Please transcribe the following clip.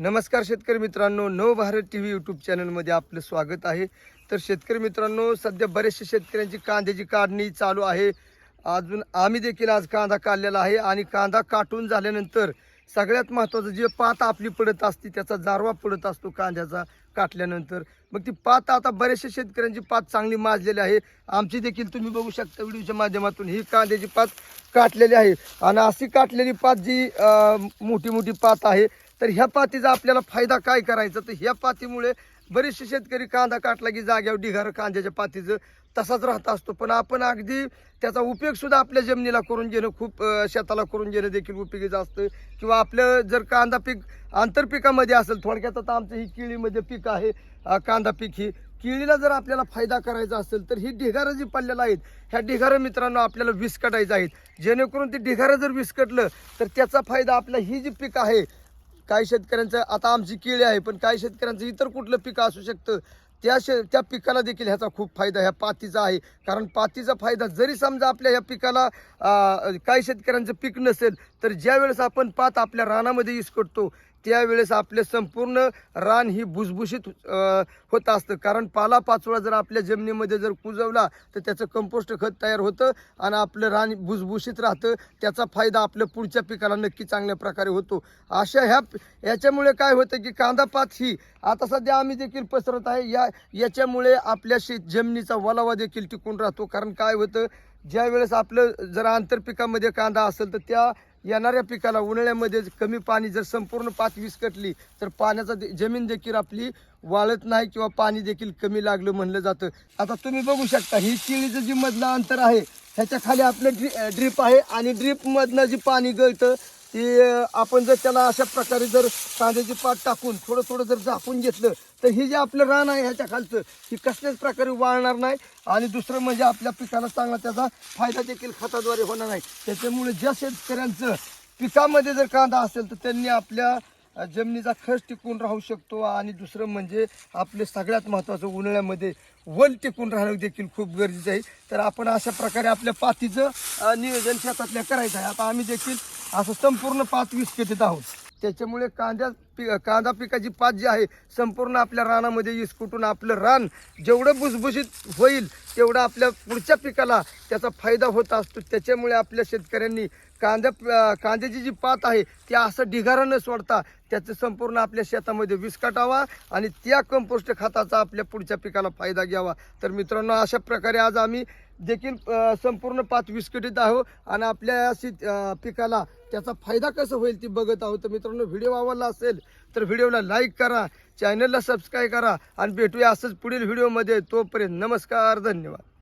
नमस्कार शेतकरी मित्रांनो नव भारत टी व्ही यूट्यूब चॅनलमध्ये आपलं स्वागत आहे. तर शेतकरी मित्रांनो सध्या बरेचसे शेतकऱ्यांची कांद्याची काढणी चालू आहे. अजून आम्ही देखील आज कांदा काढलेला आहे आणि कांदा काटून झाल्यानंतर सगळ्यात महत्त्वाचं जे पात आपली पडत असते त्याचा जारवा पडत असतो कांद्याचा काटल्यानंतर. मग ती पात आता बऱ्याचशा शेतकऱ्यांची पात चांगली माजलेली आहे. आमची देखील तुम्ही बघू शकता व्हिडिओच्या माध्यमातून ही कांद्याची पात काटलेली आहे. आणि अशी काटलेली पात जी मोठी मोठी पात आहे तर ह्या पातीचा आपल्याला फायदा काय करायचा? तर ह्या पातीमुळे बरेचसे शेतकरी कांदा काटला की जाग्यावर ढिगार कांद्याच्या पातीचं तसाच राहत असतो. पण आपण अगदी त्याचा उपयोग सुद्धा आपल्या जमिनीला करून घेणं खूप शेताला करून घेणं देखील उपयोगीचं असतं. किंवा आपलं जर कांदा पीक आंतरपिकामध्ये असेल थोडक्यात आता आमचं ही केळीमध्ये पीक आहे कांदा पीक ही. केळीला जर आपल्याला फायदा करायचा असेल तर ही ढिगारं जी पडलेलं आहेत ह्या ढिगारं मित्रांनो आपल्याला विस्कटायचं आहेत. जेणेकरून ती ढिगारं जर विस्कटलं तर त्याचा फायदा आपल्या ही जी पीक आहे काही शेतकऱ्यांचं आता आमची केळी आहे पण काही शेतकऱ्यांचं इतर कुठलं पीक असू शकतं? त्या शे त्या पिकाला देखील ह्याचा खूप फायदा ह्या पातीचा आहे. कारण पातीचा फायदा जरी समजा आपल्या ह्या पिकाला काही शेतकऱ्यांचं पीक नसेल तर ज्यावेळेस आपण पात आपल्या रानामध्ये इसकडतो त्यावेळेस आपले संपूर्ण रान ही भुसभुशीत होत असतं. कारण पालापाचोळा जर आपल्या जमिनीमध्ये जर कुजवला तर त्याचं कंपोस्ट खत तयार होतं आणि आपलं रान भुसभुशीत राहतं. त्याचा फायदा आपल्या पुढच्या पिकाला नक्की चांगल्या प्रकारे होतो. अशा ह्या याच्यामुळे काय होतं की कांदा पात ही आता सध्या आम्ही देखील पसरत आहे. या याच्यामुळे आपल्या शेत जमिनीचा वलावा देखील टिकून राहतो. कारण काय होतं ज्या वेळेस आपलं जर आंतरपिकामध्ये कांदा असेल तर त्या येणाऱ्या पिकाला उन्हाळ्यामध्ये कमी पाणी जर संपूर्ण पात विस्कटली तर पाण्याचा दे- जमीन देखील आपली वाळत नाही किंवा पाणी देखील कमी लागलं म्हणलं जातं. आता तुम्ही बघू शकता ही चिळीचं जी मधलं अंतर आहे ह्याच्या खाली आपलं ड्रि ड्रीप आहे आणि ड्रीपमधनं जे पाणी गळतं ते आपण जर त्याला अशा प्रकारे जर कांद्याची पात टाकून थोडं थोडं जर झाकून घेतलं तर हे जे आपलं रान आहे ह्याच्या खालचं ही कसल्याच प्रकारे वाळणार नाही. आणि दुसरं म्हणजे आपल्या पिकाला चांगला त्याचा फायदा देखील खताद्वारे होणार नाही. त्याच्यामुळे ज्या शेतकऱ्यांचं पिकामध्ये जर कांदा असेल तर त्यांनी आपल्या जमिनीचा खर्च टिकून राहू शकतो. आणि दुसरं म्हणजे आपले सगळ्यात महत्त्वाचं उन्हाळ्यामध्ये वल टिकून राहणं देखील खूप गरजेचं आहे. तर आपण अशा प्रकारे आपल्या पातीचं नियोजन शेतातल्या करायचं आहे. आता आम्ही देखील असं संपूर्ण पात विस्कटीत आहोत. त्याच्यामुळे कांद्या पि कांदा पिकाची पात जी आहे संपूर्ण आपल्या रानामध्ये इसकुटून आपलं रान जेवढं भुसभुशीत होईल तेवढं आपल्या पुढच्या पिकाला त्याचा फायदा होत असतो. त्याच्यामुळे आपल्या शेतकऱ्यांनी कांद्या कांद्याची जी पात आहे ती असं ढिगारा न सोडता त्याचं संपूर्ण आपल्या शेतामध्ये विस्कटावा आणि त्या कंपोस्ट खताचा आपल्या पुढच्या पिकाला फायदा घ्यावा. तर मित्रांनो अशा प्रकारे आज आम्ही देखील संपूर्ण पात विस्कटीत आहो आणि आपल्या या शेत पिकाला त्याचा फायदा कसा होईल ती बघत आहोत. तर मित्रांनो व्हिडिओ आवडला असेल तर व्हिडिओला लाईक करा चॅनलला सबस्क्राईब करा आणि भेटूया असंच पुढील व्हिडिओमध्ये. तोपर्यंत नमस्कार धन्यवाद.